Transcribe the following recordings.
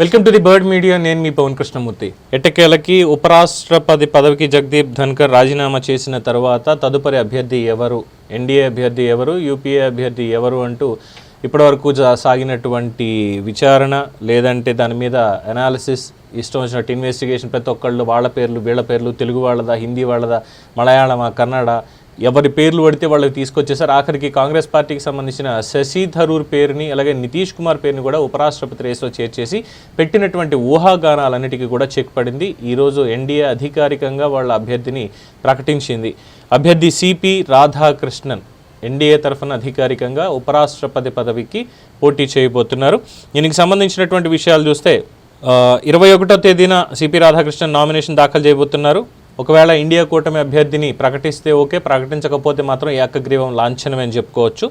Welcome to the bird media. నేను మీ పవన్ కృష్ణమూర్తి. ఎట్టకేలకి ఉపరాష్ట్రపతి పదవికి జగదీప్ ధన్కర్ రాజీనామా చేసిన తర్వాత తదుపరి అభ్యర్థి ఎవరు? ఎన్డీఏ అభ్యర్థి ఎవరు? యూపీఏ అభ్యర్థి ఎవరు అంటూ ఇప్పటివరకు సాగినటువంటి విచారణ లేదంటే దాని మీద అనాలిసిస్ ఇష్టం వచ్చినట్టు ఇన్వెస్టిగేషన్ ప్రతి ఒక్కళ్ళు వాళ్ళ పేర్లు వీళ్ళ పేర్లు తెలుగు వాళ్ళదా హిందీ వాళ్ళదా మలయాళమా కన్నడ ఎవరి పేర్లు పడితే వాళ్ళకి తీసుకొచ్చేసారు ఆఖరికి కాంగ్రెస్ పార్టీకి సంబంధించిన శశి థరూర్ పేరుని అలాగే నితీష్ కుమార్ పేరుని కూడా ఉపరాష్ట్రపతి రేసులో చేర్చేసి పెట్టినటువంటి ఊహాగానాలన్నిటికీ కూడా చెక్ పడింది. ఈరోజు ఎన్డీఏ అధికారికంగా వాళ్ళ అభ్యర్థిని ప్రకటించింది. అభ్యర్థి సిపి రాధాకృష్ణన్ ఎన్డీఏ తరఫున అధికారికంగా ఉపరాష్ట్రపతి పదవికి పోటీ చేయబోతున్నారు. దీనికి సంబంధించినటువంటి విషయాలు చూస్తే ఇరవై ఒకటో తేదీన సిపి రాధాకృష్ణన్ నామినేషన్ దాఖలు చేయబోతున్నారు. ఒకవేళ ఇండియా కూటమి అభ్యర్థిని ప్రకటిస్తే ఓకే ప్రకటించకపోతే మాత్రం ఏకగ్రీవం లాంఛనమే అని చెప్పుకోవచ్చు.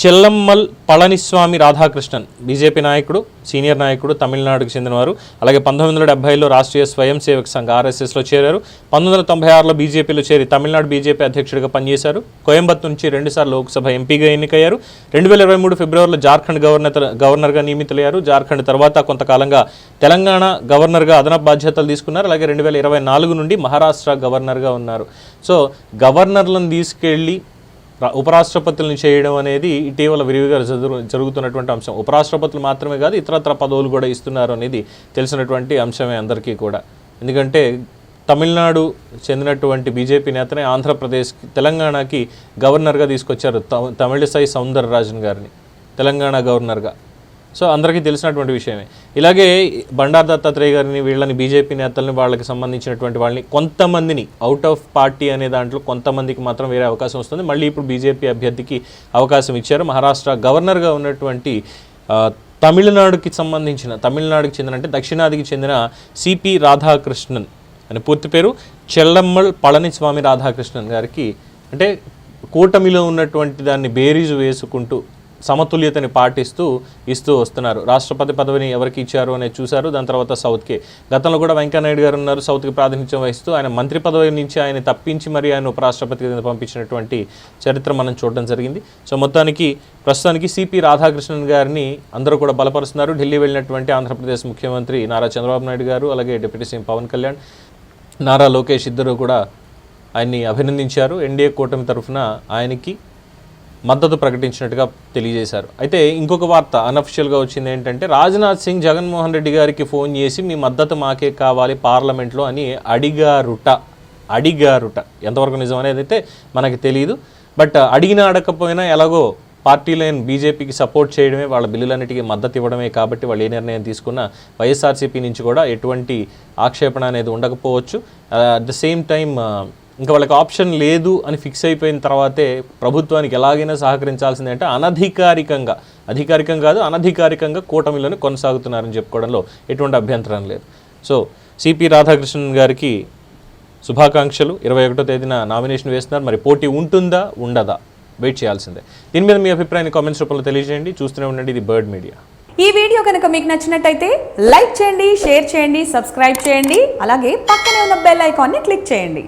చెల్లమ్మల్ పళనిస్వామి రాధాకృష్ణన్ బీజేపీ నాయకుడు సీనియర్ నాయకుడు తమిళనాడుకు చెందినవారు. అలాగే పంతొమ్మిది వందల డెబ్బైలో రాష్ట్రీయ స్వయం సేవక సంఘ్ ఆర్ఎస్ఎస్లో చేరారు. పంతొమ్మిది వందల తొంభై ఆరులో బీజేపీలో చేరి తమిళనాడు బీజేపీ అధ్యక్షుడిగా పనిచేశారు. కోయంబత్తు నుంచి రెండుసార్లు లోక్సభ ఎంపీగా ఎన్నికయ్యారు. రెండు వేల ఇరవై మూడు ఫిబ్రవరిలో జార్ఖండ్ గవర్నర్ గవర్నర్గా నియమితులయ్యారు. జార్ఖండ్ తర్వాత కొంతకాలంగా తెలంగాణ గవర్నర్గా అదనపు బాధ్యతలు తీసుకున్నారు. అలాగే రెండు వేల ఇరవై నాలుగు నుండి మహారాష్ట్ర గవర్నర్గా ఉన్నారు. సో గవర్నర్లను తీసుకెళ్ళి ఉపరాష్ట్రపతులను చేయడం అనేది ఇటీవల విరివిగా జరుగు జరుగుతున్నటువంటి అంశం. ఉపరాష్ట్రపతులు మాత్రమే కాదు ఇతరత్ర పదవులు కూడా ఇస్తున్నారు అనేది తెలిసినటువంటి అంశమే అందరికీ కూడా. ఎందుకంటే తమిళనాడు చెందినటువంటి బీజేపీ నేతనే ఆంధ్రప్రదేశ్ తెలంగాణకి గవర్నర్గా తీసుకొచ్చారు త- తమిళిసై సౌందరరాజన్ గారిని. తెలంగాణ గవర్నర్గా. సో అందరికీ తెలిసినటువంటి విషయమే. ఇలాగే బండారు దత్తాత్రేయ గారిని వీళ్ళని బీజేపీ నేతల్ని వాళ్ళకి సంబంధించినటువంటి వాళ్ళని కొంతమందిని అవుట్ ఆఫ్ పార్టీ అనే దాంట్లో కొంతమందికి మాత్రం వేరే అవకాశం వస్తుంది. మళ్ళీ ఇప్పుడు బీజేపీ అభ్యర్థికి అవకాశం ఇచ్చారు. మహారాష్ట్ర గవర్నర్గా ఉన్నటువంటి తమిళనాడుకి సంబంధించిన తమిళనాడుకి చెందిన అంటే దక్షిణాదికి చెందిన సిపి రాధాకృష్ణన్ అని పూర్తి పేరు. చెల్లమ్మల్ పళనిస్వామి రాధాకృష్ణన్ గారికి అంటే కూటమిలో ఉన్నటువంటి దాన్ని బేరీజు వేసుకుంటూ సమతుల్యతని పాటిస్తూ ఇస్తూ వస్తున్నారు. రాష్ట్రపతి పదవిని ఎవరికి ఇచ్చారు అనేది చూశారు. దాని తర్వాత సౌత్కి. గతంలో కూడా వెంకయ్యనాయుడు గారు ఉన్నారు. సౌత్కి ప్రాతినిధ్యం వహిస్తూ ఆయన మంత్రి పదవి నుంచి ఆయన తప్పించి మరి ఆయన ఉపరాష్ట్రపతి కింద పంపించినటువంటి చరిత్ర మనం చూడడం జరిగింది. సో మొత్తానికి ప్రస్తుతానికి సిపి రాధాకృష్ణన్ గారిని అందరూ కూడా బలపరుస్తున్నారు. ఢిల్లీ వెళ్ళినటువంటి ఆంధ్రప్రదేశ్ ముఖ్యమంత్రి నారా చంద్రబాబు నాయుడు గారు అలాగే deputy C M Pavan Kalyan Nara Lokesh ఇద్దరు కూడా ఆయన్ని అభినందించారు. ఎన్డీఏ కూటమి తరఫున ఆయనకి మద్దతు ప్రకటించినట్టుగా తెలియజేశారు. అయితే ఇంకొక వార్త అనఫిషియల్గా వచ్చింది ఏంటంటే రాజ్నాథ్ సింగ్ జగన్మోహన్ రెడ్డి గారికి ఫోన్ చేసి మీ మద్దతు మాకే కావాలి పార్లమెంట్లో అని అడిగారుట. అడిగారుట. ఎంతవరకు నిజం అనేది అయితే మనకి తెలియదు బట్ అడిగినా అడగకపోయినా ఎలాగో పార్టీ లైన్ బీజేపీకి సపోర్ట్ చేయడమే వాళ్ళ బిల్లులన్నిటికీ మద్దతు ఇవ్వడమే కాబట్టి వాళ్ళు ఏ నిర్ణయం తీసుకున్నా వైఎస్ఆర్సీపీ నుంచి కూడా ఎటువంటి ఆక్షేపణ అనేది ఉండకపోవచ్చు. అట్ ద సేమ్ టైం ఇంకా వాళ్ళకి ఆప్షన్ లేదు అని ఫిక్స్ అయిపోయిన తర్వాతే ప్రభుత్వానికి ఎలాగైనా సహకరించాల్సిందే అంటే అనధికారికంగా అధికారికంగా కాదు అనధికారికంగా కూటమిలోనే కొనసాగుతున్నారని చెప్పుకోవడంలో ఎటువంటి అభ్యంతరం లేదు. సో సిపి రాధాకృష్ణన్ గారికి శుభాకాంక్షలు. ఇరవై ఒకటో తేదీన నామినేషన్ వేస్తున్నారు. మరి పోటీ ఉంటుందా ఉండదా? వెయిట్ చేయాల్సిందే. దీని మీద మీ అభిప్రాయాన్ని కామెంట్స్ రూపంలో తెలియజేయండి. చూస్తూనే ఉండండి. ఇది బర్డ్ మీడియా. ఈ వీడియో కనుక మీకు నచ్చినట్టయితే లైక్ చేయండి షేర్ చేయండి సబ్స్క్రైబ్ చేయండి. అలాగే పక్కనే ఉన్న బెల్ ఐకాన్ని క్లిక్ చేయండి.